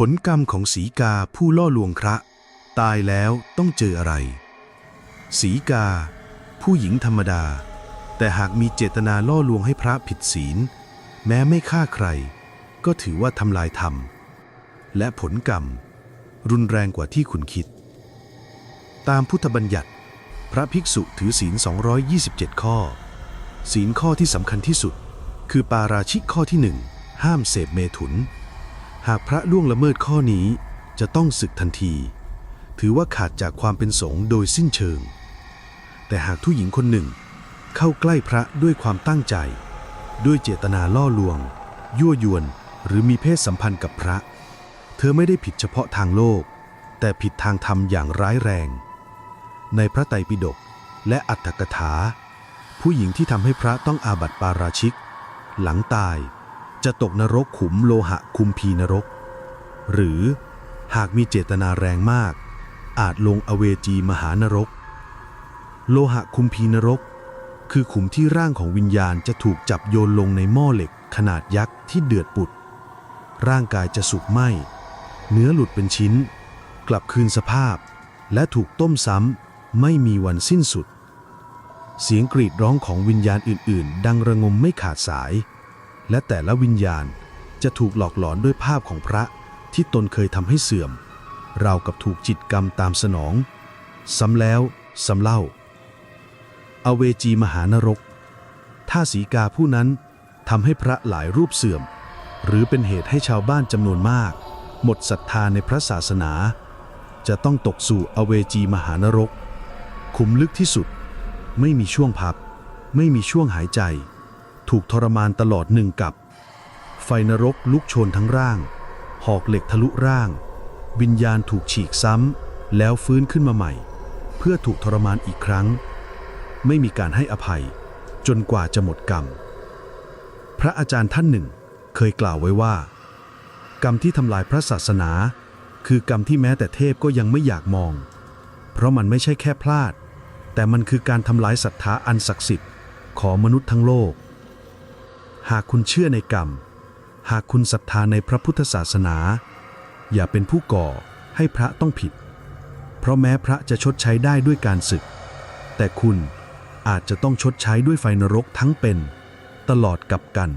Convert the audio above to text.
ผลกรรมของสีกาผู้ล่อลวงพระ ตายแล้วต้องเจออะไร สีกา ผู้หญิงธรรมดา แต่หากมีเจตนาล่อลวงให้พระผิดศีล แม้ไม่ฆ่าใคร ก็ถือว่าทำลายธรรม และผลกรรม รุนแรงกว่าที่คุณคิด ตามพุทธบัญญัติ พระภิกษุถือศีล 227 ข้อ ศีลข้อที่สำคัญที่สุด คือปาราชิกข้อที่หนึ่งห้ามเสพเมถุน หากพระล่วงละเมิดข้อนี้จะต้องศึกทันที ถือว่าขาดจากความเป็นสงฆ์โดยสิ้นเชิง แต่หากผู้หญิงคนหนึ่ง เข้าใกล้พระด้วยความตั้งใจ ด้วยเจตนาล่อลวง ยั่วยวนหรือมีเพศสัมพันธ์กับพระ เธอไม่ได้ผิดเฉพาะทางโลก แต่ผิดทางธรรมอย่างร้ายแรง ในพระไตรปิฎกและอัตถกถา ผู้หญิงที่ทำให้พระต้องอาบัติปาราชิก หลังตาย จะตกนรกขุมโลหะคุมพีนรก หรือหากมีเจตนาแรงมาก อาจลงอเวจีมหานรก โลหะคุมพีนรก คือขุมที่ร่างของวิญญาณจะถูกจับโยนลงในหม้อเหล็กขนาดยักษ์ที่เดือดปุด ร่างกายจะสุกไหมเนื้อหลุดเป็นชิ้น กลับคืนสภาพ และถูกต้มซ้ำไม่มีวันสิ้นสุด เสียงกรีดร้องของวิญญาณอื่น ๆ ดังระงมไม่ขาดสาย และแต่ละวิญญาณจะถูกหลอกหลอนด้วยภาพของพระที่ตนเคยทำให้เสื่อมราวกับถูกจิตกรรมตามสนอง ซ้ำแล้วซ้ำเล่า อเวจีมหานรก ถ้าสีกาผู้นั้นทำให้พระหลายรูปเสื่อม หรือเป็นเหตุให้ชาวบ้านจำนวนมาก หมดศรัทธาในพระศาสนา จะต้องตกสู่อเวจีมหานรก ขุมลึกที่สุด ไม่มีช่วงพัก ไม่มีช่วงหายใจ ถูกทรมานตลอดหนึ่งกับ ไฟนรกลุกโชนทั้งร่าง หอกเหล็กทะลุร่าง วิญญาณถูกฉีกซ้ำ แล้วฟื้นขึ้นมาใหม่ เพื่อถูกทรมานอีกครั้ง ไม่มีการให้อภัย จนกว่าจะหมดกรรม พระอาจารย์ท่านหนึ่ง เคยกล่าวไว้ว่า กรรมที่ทำลายพระศาสนา คือกรรมที่แม้แต่เทพก็ยังไม่อยากมอง เพราะมันไม่ใช่แค่พลาด แต่มันคือการทำลายศรัทธาอันศักดิ์สิทธิ์ของมนุษย์ทั้งโลก หากคุณเชื่อในกรรม หากคุณศรัทธาในพระพุทธศาสนา อย่าเป็นผู้ก่อให้พระต้องผิด เพราะแม้พระจะชดใช้ได้ด้วยการศึก แต่คุณอาจจะต้องชดใช้ด้วยไฟนรกทั้งเป็น ตลอดกับกัน